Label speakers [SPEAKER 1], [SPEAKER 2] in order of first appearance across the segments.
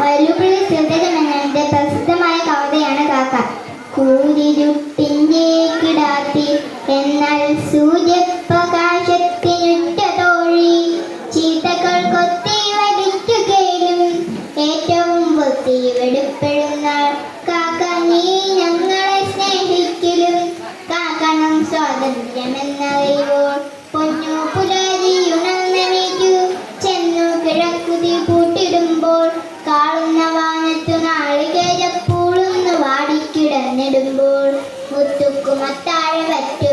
[SPEAKER 1] വലുപിള്ളി സുന്ദരമെന്നതിന്റെ പ്രസിദ്ധമായ കവിതയാണ് കാക്ക. കൂരിരുട്ടിന്റെ കിടാത്തി എന്നാൽ സൂര്യപ്രകാശത്തിനുറ്റ തോഴി ചീത്തകൾ കൊത്തി വലിച്ചു കേളും ഏറ്റവും കൊത്തി വെടുപ്പെടുന്ന കാക്ക നീ ഞങ്ങളെ സ്നേഹിക്കലും. കാക്കണം സ്വാതന്ത്ര്യമെന്നറിയുമ്പോൾ പൊന്നു മുത്തുക്കുമത്താഴ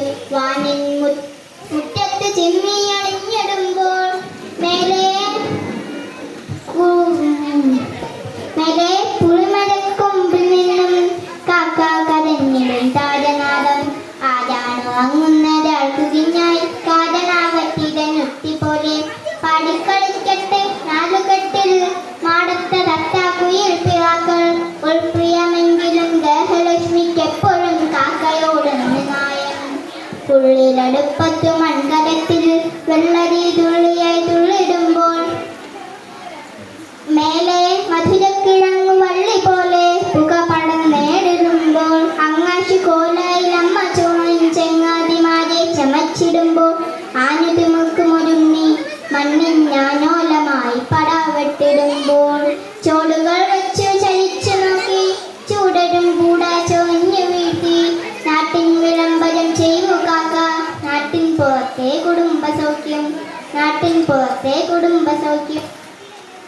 [SPEAKER 1] ഉള്ളിലടുപ്പത്തു മൺകലത്തിൽ വെള്ളരി തുള്ളിയായി തുള്ളിടുമ്പോൾ മേലെ മധുരക്കിഴങ്ങു വള്ളി പോലെ പുക പടർന്നേടിടുമ്പോൾ അങ്ങാശി കോലായി അമ്മ ചോണയും ചെങ്ങാതിമാരെ ചമച്ചിടുമ്പോൾ ആനുതുമുക്ക് മുരുങ്ങി മണ്ണിൽ പടാവെട്ടിടുമ്പോൾ സൗഖ്യം നാട്ടിൻ പുറത്തെ കുടുംബ സൗഖ്യം